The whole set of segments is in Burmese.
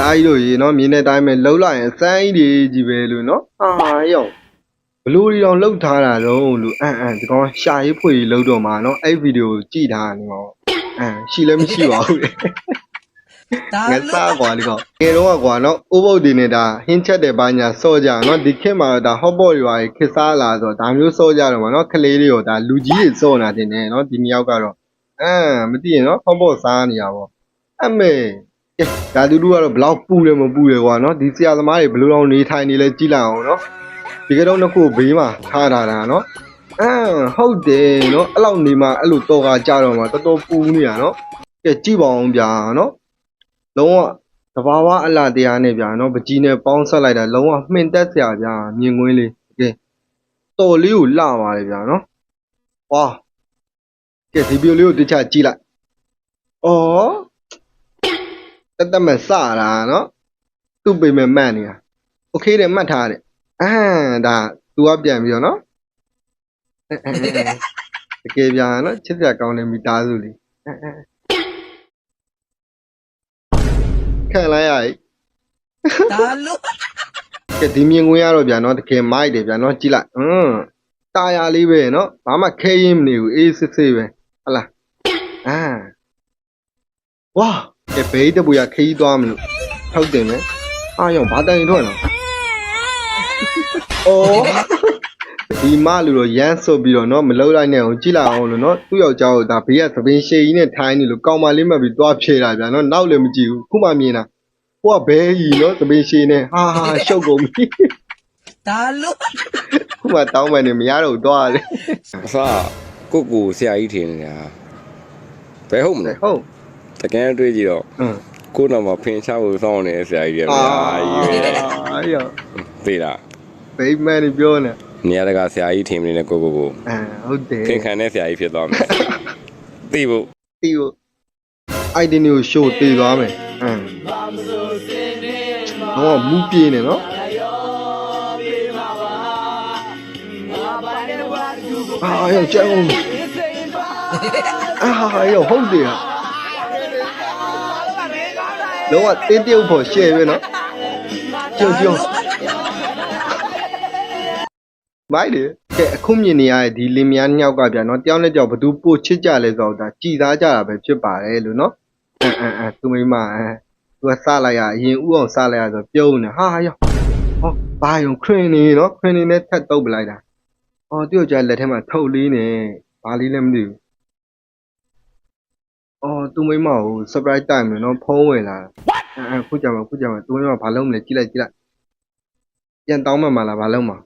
တားကြီးတို့ရေနော်မြင်းတဲ့အတိုင်းပဲလှုပ်လိုက်ရင်စမ်းကြီးတွေကြီးပဲလို့နော်ဟာရောဘလူးရီအောင်လှုပ်ထားတာတော့လို့အန်အန်ဒီကောင်ရှာရေးဖွေရေးလှုပ်တော့မှာနော်အဲ့ဗီဒီယိုကြည့်ထားနေမှာအန်ရှိလည်းမရှိပါဘူးလေဒါငါလို့စားကွာဒီကောင်ငယ်တော့ကွာနော်အိုးဘုတ်ဒီနေတာဟင်းချက်တယ်ဘာညာစော့ကြနော်ဒီခေတ်မှာတော့ဒါဟော့ဘော့တွေပါခစ်စားလာဆိုတော့ဒါမျိုးစော့ကြတော့မှာနော်ကလေးလေးရောဒါလူကြီးတွေစော့နေတာတင်နေနော်ဒီနှစ်ယောက်ကတော့အမ်မသိရင်နော်ဟော့ဘော့စားနေရပါအမေ ကဲဒါတူတူကတော့ဘလောက်ပူတယ်မပူတယ်ကွာနော်ဒီဆရာသမားတွေဘယ်လိုအောင်နေထိုင်နေလဲကြည့်လိုက်အောင်နော်ဒီကတော့နှစ်ခုဘေးမှာထားထားတာနော်အမ်ဟုတ်တယ်နော်အဲ့လောက်နေမှာအဲ့လိုတော့ကကြတော့မှာတော်တော်ပူနေတာနော်ကဲကြည့်ပါအောင်ဗျာနော်လုံးဝတဘာဝအလားတရားနဲ့ဗျာနော်ပကြီးနဲ့ပေါင်းဆက်လိုက်တာလုံးဝမှင်တက်စရာဗျာမြင်ကွင်းလေးကဲတော်လေးကိုလှပါတယ်ဗျာနော်ဝါကဲဒီဗီဒီယိုလေးကိုတစ်ချက်ကြည့်လိုက်အော် တက်တက်မဲ့စတာနော်သူ့ပေမဲ့မှတ်နေတာโอเคတယ်မှတ်ထားတယ်အမ်ဒါသူကပြန်ပြီးတော့နော်အဲအဲအဲတကယ်ဗျာနော်ချစ်စရာကောင်းတဲ့မိသားစုလေးအဲအဲ ခံလိုက်ရည် ဒါလို့ ကဲဒီမြင်ကွင်းရတော့ဗျာနော်တကယ်မိုက်တယ်ဗျာနော်ကြည့်လိုက်อืมတာယာလေးပဲနော်ဘာမှခဲရင်မနေဘူးအေးစစ်စစ်ပဲဟတ်လားအာဝါ ကဲဘေးတပူရခီးသွားမလို့ထောက်တယ်မယ်အာယောဘာတိုင်ထွက်နော်အိုးဒီမလူတော့ရမ်းဆုပ်ပြီးတော့နော်မလှုပ်လိုက်နဲ့အောင်ကြည့်လိုက်အောင်လို့နော်သူ့ယောက်ျားကိုဒါဘေးကသပင်ရှည်ကြီးနဲ့ထိုင်းနေလို့ကောင်းမလေးမှတ်ပြီးသွားဖြေတာဗျာနော်နောက်လည်းမကြည့်ဘူးခုမှမြင်တာဟိုကဘဲကြီးနော်သပင်ရှည်နဲ့ဟာဟာရှုပ်ကုန်ပြီဒါလို့ခုမှတောင်းပန်နေမရတော့ဘူးသွားတယ်အစကိုကိုဆရာကြီးထင်နေတာဘယ်ဟုတ်မလဲဟုတ် တကယ်တွေးကြည့်တော့อืมကိုနောက်မှာဖင်ချဖို့စောင်းနေတဲ့ဆရာကြီးတွေအာများကြီးပဲအာယောသိလားဘိမန်ပြောနေနေရာတကာဆရာကြီးထင်နေတဲ့ကိုကိုကိုအာဟုတ်တယ်ခင်ခံတဲ့ဆရာကြီးဖြစ်သွားမယ်သိဖို့တီကိုအိုက်ဒီနီကိုရှိုးတည်သွားမယ်အမ်တော့မူးပြေးနေနော်အာယောကြောက်အာဟာယောဟုတ်တယ်ဟာ လောကတင်းပြုတ်ဖို့ရှေ့ပဲနော်ကျုံကျုံမိုက်တယ်ကဲအခုမြင်နေရတဲ့ဒီလင်မယားနှစ်ယောက်ကဗျာနော်တယောက်နဲ့တယောက်ဘသူပို့ချစ်ကြလဲဆိုတော့ဒါကြည်စားကြတာပဲဖြစ်ပါတယ်လို့နော်အန်အန်အန်သူမိမအန်သူကစလိုက်ရအရင်ဥအောင်စလိုက်ရဆိုပြုံးနေဟာရောဟောဘာယုံခရင်နေနော်ခရင်နေနဲ့ထက်တုပ်ပလိုက်တာဟောသူ့ယောက်ျားလက်ထဲမှာထုတ်လေးနေဘာလေးလည်းမသိဘူး အော်သူမိမကို surprise time မယ်နော်ဖုံးဝင်လာအန်အန်ခုကြမှာခုကြမှာသူမိမဘာလုပ်မလဲကြည့်လိုက်ကြည့်လိုက်ပြန်တောင်းမှမှာလားဘာလုပ်မှာ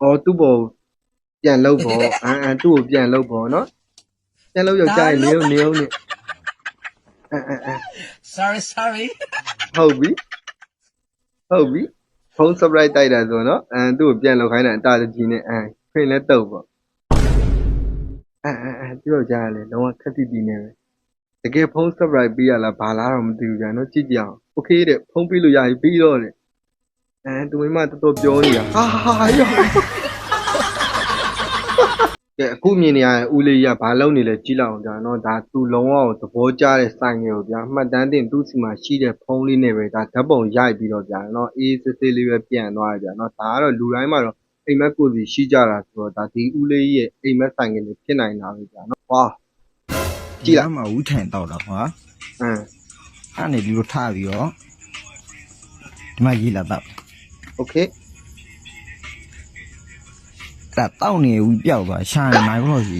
အော်သူ့ဘောပြန်လှုပ်ဘောအမ်အမ်သူ့ကိုပြန်လှုပ်ဘောနော်ပြန်လှုပ်ယောက်ျားရေနေဦးနေဦးနေအမ်အမ်အမ် sorry sorry ဟုတ်ပြီဟုတ်ပြီဖုန်း surprise တိုက်တာဆိုနော်အမ်သူ့ကိုပြန်လှုပ်ခိုင်းတာအတားတကြီးနဲ့အမ်ခွင်လဲတုပ်ပေါ့အမ်အမ်အမ်သူ့ယောက်ျားကလည်းလုံးဝခက်တိတိနေပဲ တကယ်ဖုန်း surprise ပေးရလားဘာလားတော့မသိဘူးကြာနော်ကြည့်ကြအောင် okay တဲ့ဖုန်းပေးလို့ရပြီပြီးတော့တဲ့အမ်သူမိမတော်တော်ပြောနေတာဟာဟာဟာရောကဲအခုမြင်နေရတဲ့ဦးလေးရဘာလုပ်နေလဲကြည့်လိုက်အောင်ကြာနော်ဒါသူလုံးဝသဘောကျတဲ့စိုင်းငယ်ကိုဗျာမှတ်တမ်းတင်သူ့စီမှာရှိတဲ့ဖုန်းလေးနဲ့ပဲဒါဓာတ်ပုံရိုက်ပြီးတော့ဗျာနော်အေးစစ်စစ်လေးပဲပြန်သွားကြဗျာနော်ဒါကတော့လူတိုင်းမှာတော့အိမ်မက်ကိုစီရှိကြတာဆိုတော့ဒါဒီဦးလေးရဲ့အိမ်မက်ဆိုင်ငယ်လေးဖြစ်နိုင်တာပဲဗျာနော်ဟွာ ကြည့်လိုက် မှာဝူးထိုင်တော့တာကွာ အင်း အဲ့နေဒီလိုထားပြီးတော့ဒီမှာရေးလာတော့ โอเค အဲ့ဒါတောက်နေဝူးပြောက်သွားရှာနေနိုင်ဘလို့ရှိ